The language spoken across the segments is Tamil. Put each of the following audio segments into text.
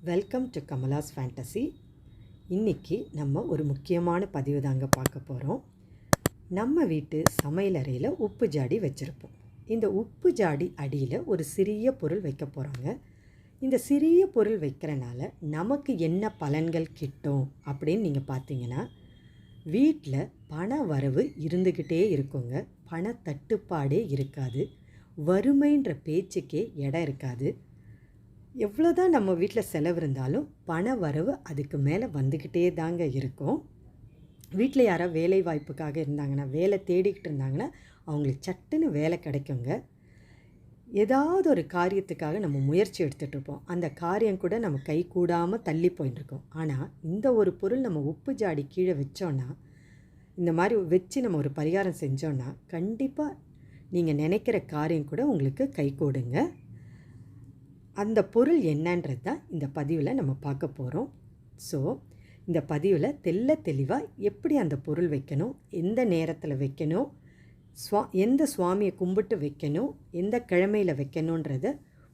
வெல்கம் டு கமலாஸ் ஃபேண்டசி இன்னைக்கு நம்ம ஒரு முக்கியமான பதிவு தாங்க பார்க்க போகிறோம் நம்ம வீட்டு சமையலறையில் உப்பு ஜாடி வச்சுருப்போம். இந்த உப்பு ஜாடி அடியில் ஒரு சிறிய பொருள் வைக்க போகிறாங்க இந்த சிறிய பொருள் வைக்கிறனால நமக்கு என்ன பலன்கள் கிட்டும் அப்படின்னு நீங்கள் பார்த்தீங்கன்னா வீட்டில் பண வரவு இருந்துக்கிட்டே இருக்குங்க. பண தட்டுப்பாடே இருக்காது. வறுமைன்ற பேச்சுக்கே இடம் இருக்காது. எவ்வளோதான் நம்ம வீட்டில் செலவு இருந்தாலும் பண வரவு அதுக்கு மேலே வந்துக்கிட்டே தாங்க இருக்கும். வீட்டில் யாராவது வேலை வாய்ப்புக்காக இருந்தாங்கன்னா வேலை தேடிக்கிட்டு இருந்தாங்கன்னா அவங்களுக்கு சட்டுன்னு வேலை கிடைக்குங்க. ஏதாவது ஒரு காரியத்துக்காக நம்ம முயற்சி எடுத்துகிட்ருப்போம் அந்த காரியம் கூட நம்ம கை கூடாமல் தள்ளி போயிட்டுருக்கோம் ஆனால் இந்த ஒரு பொருள் நம்ம உப்பு ஜாடி கீழே வச்சோன்னா இந்த மாதிரி வச்சு நம்ம ஒரு பரிகாரம் செஞ்சோன்னா கண்டிப்பாக நீங்கள் நினைக்கிற காரியம் கூட உங்களுக்கு கை கூடுங்க. அந்த பொருள் என்னன்றது தான் இந்த பதிவில் நம்ம பார்க்க போகிறோம் ஸோ இந்த பதிவில் தெல்ல தெளிவாக எப்படி அந்த பொருள் வைக்கணும் எந்த நேரத்தில் வைக்கணும் ஸ்வா எந்த சுவாமியை கும்பிட்டு வைக்கணும் எந்த கிழமையில் வைக்கணுன்றது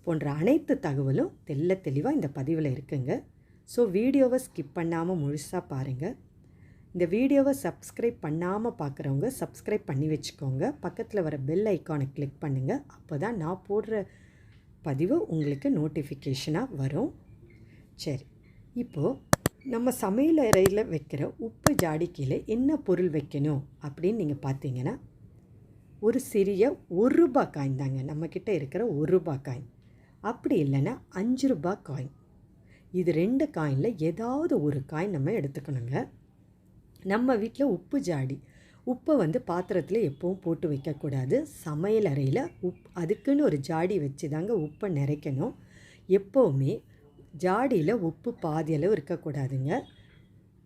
போன்ற அனைத்து தகவலும் தெல்ல தெளிவாக இந்த பதிவில் இருக்குங்க. ஸோ வீடியோவை ஸ்கிப் பண்ணாமல் முழுசாக பாருங்கள் இந்த வீடியோவை சப்ஸ்கிரைப் பண்ணாமல் பார்க்குறவங்க சப்ஸ்கிரைப் பண்ணி வச்சுக்கோங்க. பக்கத்தில் வர பெல் ஐக்கானை கிளிக் பண்ணுங்கள் அப்போ தான் நான் போடுற பதிவு உங்களுக்கு நோட்டிஃபிகேஷனாக வரும். சரி இப்போது நம்ம சமையல் அறையில் வைக்கிற உப்பு ஜாடிக்கையில் என்ன பொருள் வைக்கணும் அப்படின்னு நீங்கள் பார்த்தீங்கன்னா ஒரு சிறிய ஒரு ரூபா காயின் தாங்க. நம்மக்கிட்ட இருக்கிற ஒரு ரூபா காயின் அப்படி இல்லைன்னா அஞ்சு ரூபா காயின் இது ரெண்டு காயினில் ஏதாவது ஒரு காயின் நம்ம எடுத்துக்கணுங்க. நம்ம வீட்டில் உப்பு ஜாடி. உப்பை வந்து பாத்திரத்தில் எப்பவும் போட்டு வைக்கக்கூடாது. சமையல் அறையில் உப் அதுக்குன்னு ஒரு ஜாடி வச்சு தாங்க உப்பை நிறைக்கணும். எப்போவுமே ஜாடியில் உப்பு பாதியளவு இருக்கக்கூடாதுங்க.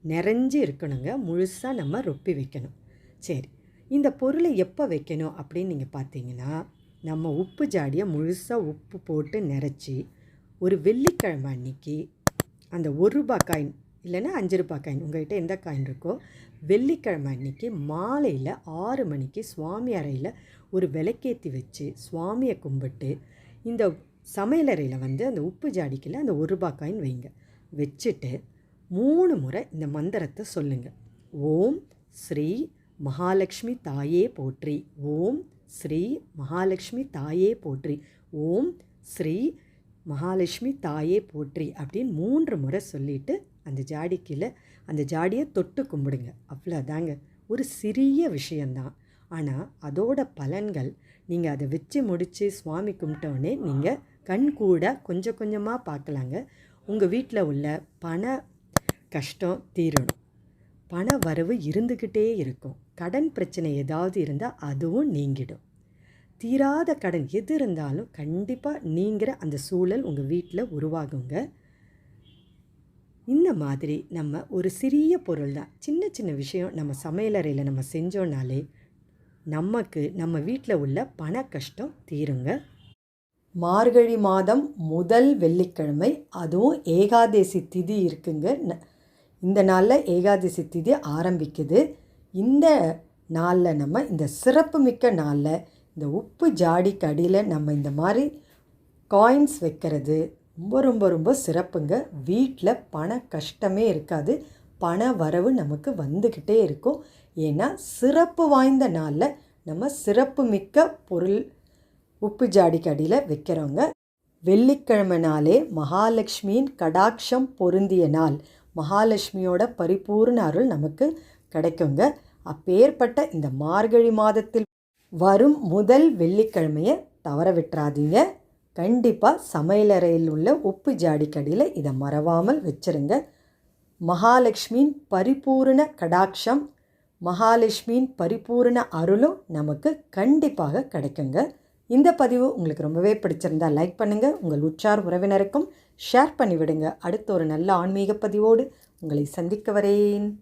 நிறைஞ்சு இருக்கணுங்க. முழுசாக நம்ம ரொப்பி வைக்கணும். சரி. இந்த பொருளை எப்போ வைக்கணும் அப்படின்னு நீங்கள் பார்த்தீங்கன்னா நம்ம உப்பு ஜாடியை முழுசாக உப்பு போட்டு நிறச்சி ஒரு வெள்ளிக்கிழமை அன்னைக்கு அந்த ஒரு ரூபா காயின் இல்லைன்னா அஞ்சு ரூபா காயின் உங்கள்கிட்ட எந்த காயின் இருக்கோ வெள்ளிக்கிழமை அன்னைக்கு மாலையில் ஆறு மணிக்கு சுவாமி அறையில் ஒரு விளக்கேற்றி வச்சு சுவாமியை கும்பிட்டு இந்த சமையலறையில் வந்து அந்த உப்பு ஜாடிக்கில் அந்த ஒரு ரூபா காயின் வைங்க. வச்சுட்டு மூணு முறை இந்த மந்திரத்தை சொல்லுங்கள் ஓம் ஸ்ரீ மகாலட்சுமி தாயே போற்றி. ஓம் ஸ்ரீ மகாலட்சுமி தாயே போற்றி. ஓம் ஸ்ரீ மகாலட்சுமி தாயே போற்றி அப்படின்னு மூன்று முறை சொல்லிவிட்டு அந்த ஜாடி கீழே அந்த ஜாடியை தொட்டு கும்பிடுங்க. அவ்வளோதாங்க. ஒரு சிறிய விஷயந்தான். ஆனால் அதோட பலன்கள் நீங்கள் அதை வச்சு முடித்து சுவாமி கும்பிட்டோடனே நீங்கள் கண் கூட கொஞ்சம் கொஞ்சமாக பார்க்கலாங்க. உங்கள் வீட்டில் உள்ள பண கஷ்டம் தீரணும். பண வரவு இருந்துக்கிட்டே இருக்கும். கடன் பிரச்சனை ஏதாவது இருந்தால் அதுவும் நீங்கிடும். தீராத கடன் எது இருந்தாலும் கண்டிப்பாக நீங்கிற அந்த சூழல் உங்கள் வீட்டில் உருவாகுங்க. இந்த மாதிரி நம்ம ஒரு சிறிய பொருள் தான் சின்ன சின்ன விஷயம் நம்ம சமையலறையில் நம்ம செஞ்சோன்னாலே நமக்கு நம்ம வீட்டில் உள்ள பண கஷ்டம் தீருங்க. மார்கழி மாதம் முதல் வெள்ளிக்கிழமை அதுவும் ஏகாதேசி திதி இருக்குங்க. இந்த நாளில் ஏகாதசி திதி ஆரம்பிக்குது. இந்த நாளில் நம்ம இந்த சிறப்பு மிக்க நாளில் இந்த உப்பு ஜாடிக்கு அடியில் நம்ம இந்த மாதிரி காயின்ஸ் வைக்கிறது ரொம்ப ரொம்ப ரொம்ப சிறப்புங்க. வீட்டில் பண கஷ்டமே இருக்காது. பண வரவு நமக்கு வந்துக்கிட்டே இருக்கும். ஏன்னா சிறப்பு வாய்ந்த நாளில் நம்ம சிறப்பு மிக்க பொருள் உப்பு ஜாடிக்கு அடியில் வைக்கிறோங்க வெள்ளிக்கிழமை நாளே மகாலட்சுமியின் கடாட்சம் பொருந்திய நாள். மகாலட்சுமியோட பரிபூர்ண அருள் நமக்கு கிடைக்குங்க. அப்பேற்பட்ட இந்த மார்கழி மாதத்தில் வரும் முதல் வெள்ளிக்கிழமையை தவற விட்டுறாதீங்க. கண்டிப்பாக சமையலறையில் உள்ள உப்பு ஜாடிக்கடியில் இதை மறவாமல் வச்சுருங்க. மகாலட்சுமியின் பரிபூர்ண கடாட்சம் மகாலட்சுமியின் பரிபூர்ண அருளும் நமக்கு கண்டிப்பாக கிடைக்குங்க. இந்த பதிவு உங்களுக்கு ரொம்பவே பிடிச்சிருந்தா லைக் பண்ணுங்கள் உங்கள் உற்றார் உறவினருக்கும் ஷேர் பண்ணிவிடுங்க. அடுத்த ஒரு நல்ல ஆன்மீக பதிவோடு உங்களை சந்திக்க வரேன்.